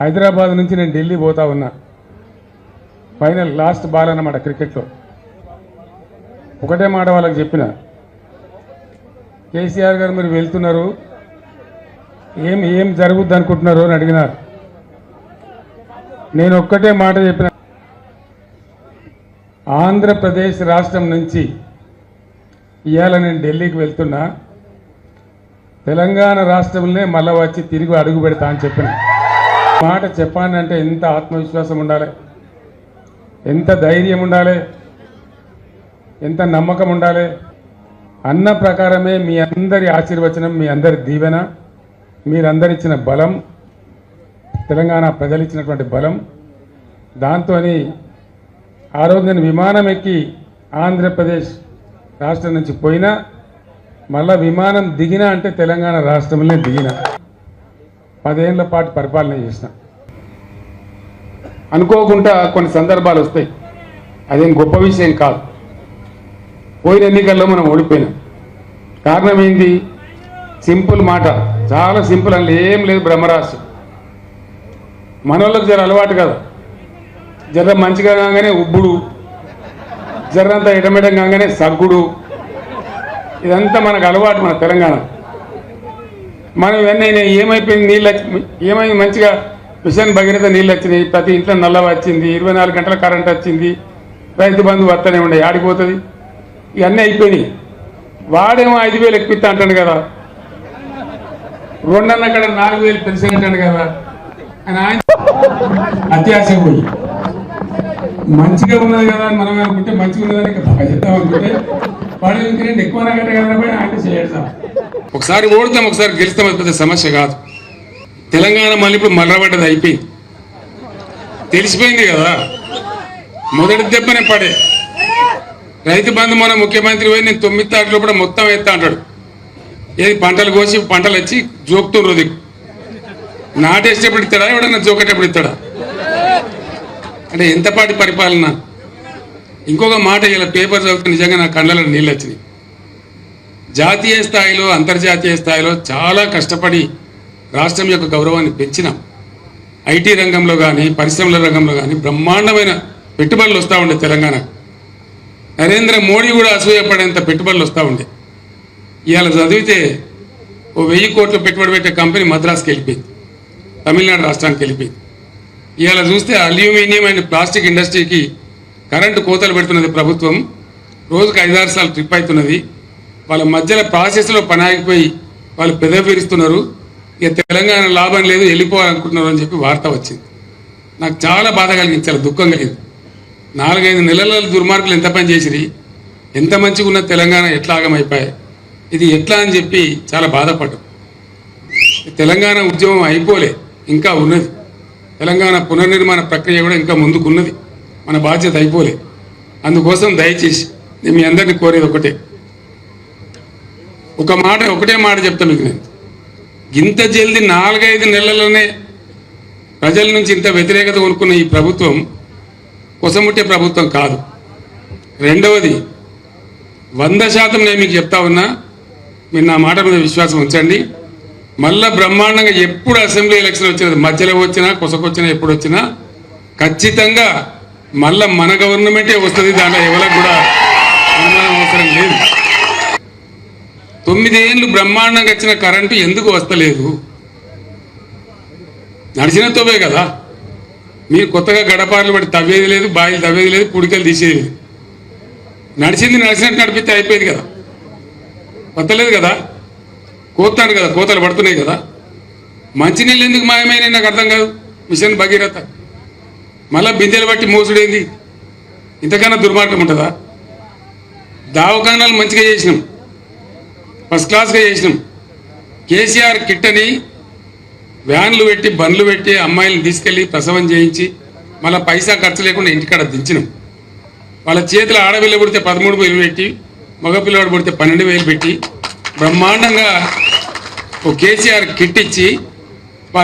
హైదరాబాద్ నుంచి నేను ఢిల్లీ పోతా ఉన్నా. ఫైనల్ లాస్ట్ బాల్ అన్నమాట క్రికెట్లో ఒకటే మాట వాళ్ళకి చెప్పిన. కేసీఆర్ గారు మీరు వెళ్తున్నారు. ఏం ఏం జరుగుద్ది అనుకుంటున్నారు అని అడిగినారు నేను ఒక్కటే మాట చెప్పిన. ఆంధ్రప్రదేశ్ రాష్ట్రం నుంచి ఇవాళ నేను ఢిల్లీకి వెళ్తున్నా. తెలంగాణ రాష్ట్రంలోనే మళ్ళా వచ్చి తిరిగి అడుగు పెడతా అని చెప్పిన. మాట చెప్పానంటే ఎంత ఆత్మవిశ్వాసం ఉండాలి? ఎంత ధైర్యం ఉండాలి? ఎంత నమ్మకం ఉండాలి? అన్న ప్రకారమే మీ అందరి ఆశీర్వచనం మీ అందరి దీవెన మీరందరిచ్చిన బలం తెలంగాణ ప్రజలు ఇచ్చినటువంటి బలం. దాంతో ఆ రోజు నేను విమానం ఎక్కి ఆంధ్రప్రదేశ్ రాష్ట్రం నుంచి పోయినా మళ్ళా విమానం దిగినా అంటే తెలంగాణ రాష్ట్రంలో దిగిన. పదేళ్ళ పాటు పరిపాలన చేసిన. అనుకోకుండా కొన్ని సందర్భాలు వస్తాయి. అదేం గొప్ప విషయం కాదు. పోయిన ఎన్నికల్లో మనం ఓడిపోయినాం. కారణం ఏంది? సింపుల్ మాట. చాలా సింపుల్ అని ఏం లేదు బ్రహ్మరాశి మనోళ్ళకి జర అలవాటు కదా. జర మంచిగా కాగానే ఉబ్బుడు. జర్రంతా ఎడమెడం కాగానే సగ్గుడు. ఇదంతా మనకు అలవాటు మన తెలంగాణ. మనం ఇవన్నీ ఏమైపోయింది నీళ్ళు వచ్చి ఏమైంది మంచిగా మిషన్ భగీరథ నీళ్ళు వచ్చినాయి ప్రతి ఇంట్లో నల్ల వచ్చింది ఇరవై నాలుగు గంటల కరెంట్ వచ్చింది రైతు బంధు వస్తూనే ఉండే ఆడిపోతుంది ఇవన్నీ అయిపోయినాయి. వాడేమో ఐదు వేలు ఎక్కిస్తా అంటాడు కదా. రెండన్న అక్కడ నాలుగు వేలు పెన్షన్ అంటాడు కదా. అని ఆయన అత్యాశ పోయి మంచిగా ఉన్నది కదా అని మనం అనుకుంటే మంచిగా ఉన్నదని బాగా చెప్తాం అనుకుంటే వాడు ఇంకా రెండు ఎక్కువ కట్ట కదా ఆయన ఒకసారి ఓడతాం ఒకసారి గెలుస్తాం అది పెద్ద సమస్య కాదు. తెలంగాణ మళ్ళీ ఇప్పుడు మర్రబడ్డది అయిపోయి తెలిసిపోయింది కదా. మొదటి దెబ్బనే పడే. రైతు బంధు మన ముఖ్యమంత్రి పోయి నేను తొమ్మిది తారీఖులో కూడా మొత్తం ఎత్తా అంటాడు. ఏది పంటలు కోసి పంటలు వచ్చి జోకుతుండ్రు దిక్కు. నాటేసేటప్పుడు ఇస్తాడా? ఎవడన్నా జోకేటప్పుడు ఇస్తాడా? అంటే ఎంతపాటి పరిపాలన? ఇంకొక మాట ఇలా పేపర్ చదివితే నిజంగా నా కళ్ళలో నీళ్ళు వచ్చినాయి. జాతీయ స్థాయిలో అంతర్జాతీయ స్థాయిలో చాలా కష్టపడి రాష్ట్రం యొక్క గౌరవాన్ని పెంచినాం. ఐటీ రంగంలో కానీ పరిశ్రమల రంగంలో కానీ బ్రహ్మాండమైన పెట్టుబడులు వస్తూ ఉండే తెలంగాణ. నరేంద్ర మోడీ కూడా అసూయపడేంత పెట్టుబడులు వస్తూ ఉండే. ఇవాళ చదివితే ఓ వెయ్యి కోట్లు పెట్టుబడి పెట్టే కంపెనీ మద్రాసుకి వెళ్ళిపోయింది. తమిళనాడు రాష్ట్రానికి వెళ్ళిపోయింది. ఇవాళ చూస్తే అల్యూమినియం అండ్ ప్లాస్టిక్ ఇండస్ట్రీకి కరెంటు కోతలు పెడుతున్నది ప్రభుత్వం. రోజుకు ఐదారు సార్లు ట్రిప్ అవుతున్నది. వాళ్ళ మధ్యలో ప్రాసెస్లో పని ఆగిపోయి వాళ్ళు పెదవి ఇక తెలంగాణ లాభం లేదు వెళ్ళిపోవాలనుకుంటున్నారు అని చెప్పి వార్త వచ్చింది. నాకు చాలా బాధ కలిగింది చాలా దుఃఖం కలిగింది. నాలుగైదు నెలల దుర్మార్గులు ఎంత పని చేసిరి? ఎంత మంచిగా ఉన్న తెలంగాణ ఎట్లా ఆగమైపోయాయి ఇది ఎట్లా అని చెప్పి చాలా బాధపడ్డాం. తెలంగాణ ఉద్యమం అయిపోలే ఇంకా ఉన్నది. తెలంగాణ పునర్నిర్మాణ ప్రక్రియ కూడా ఇంకా ముందుకున్నది. మన బాధ్యత అయిపోలే. అందుకోసం దయచేసి నేను మీ అందరినీ కోరేది ఒకటే. ఒక మాట ఒకటే మాట చెప్తా మీకు నేను. ఇంత జల్ది నాలుగైదు నెలల్లోనే ప్రజల నుంచి ఇంత వ్యతిరేకత కొనుక్కున్న ఈ ప్రభుత్వం కొసముట్టే ప్రభుత్వం కాదు. రెండవది వంద శాతం నేను మీకు చెప్తా ఉన్నా మీరు నా మాట మీద విశ్వాసం ఉంచండి. మళ్ళా బ్రహ్మాండంగా ఎప్పుడు అసెంబ్లీ ఎలక్షన్ వచ్చినది మధ్యలో వచ్చినా కొసకొచ్చినా ఎప్పుడు వచ్చినా ఖచ్చితంగా మళ్ళా మన గవర్నమెంటే వస్తుంది దాంట్లో ఎవరికి కూడా తొమ్మిదేళ్ళు బ్రహ్మాండంగా వచ్చిన కరెంటు ఎందుకు వస్తలేదు? నడిచిన తోవే కదా. మీరు కొత్తగా గడపార్లు పడి తవ్వేది లేదు బాయిలు తవ్వేది లేదు పుడికలు తీసేది లేదు. నడిచింది నడిచినట్టు నడిపితే అయిపోయింది కదా. వస్తలేదు కదా. కోతాడు కదా కోతలు పడుతున్నాయి కదా. మంచినీళ్ళు ఎందుకు మాయమైన నాకు అర్థం కాదు. మిషన్ భగీరథ. మళ్ళా బిందెలు బట్టి మోసుడేంది? ఇంతకన్నా దుర్మార్గం ఉంటుందా? దావకానాలు మంచిగా చేసినాం. ఫస్ట్ క్లాస్గా చేసినాం. కేసీఆర్ కిట్టని వ్యాన్లు పెట్టి బండ్లు పెట్టి అమ్మాయిలను తీసుకెళ్ళి ప్రసవం చేయించి మళ్ళీ పైసా ఖర్చు లేకుండా ఇంటికాడ దించినాం. వాళ్ళ చేతుల ఆడపిల్ల పుడితే పదమూడు వేలు పెట్టి మగపిల్లవాడు పుడితే పన్నెండు వేలు పెట్టి బ్రహ్మాండంగా ఓ కేసీఆర్ కిట్ ఇచ్చి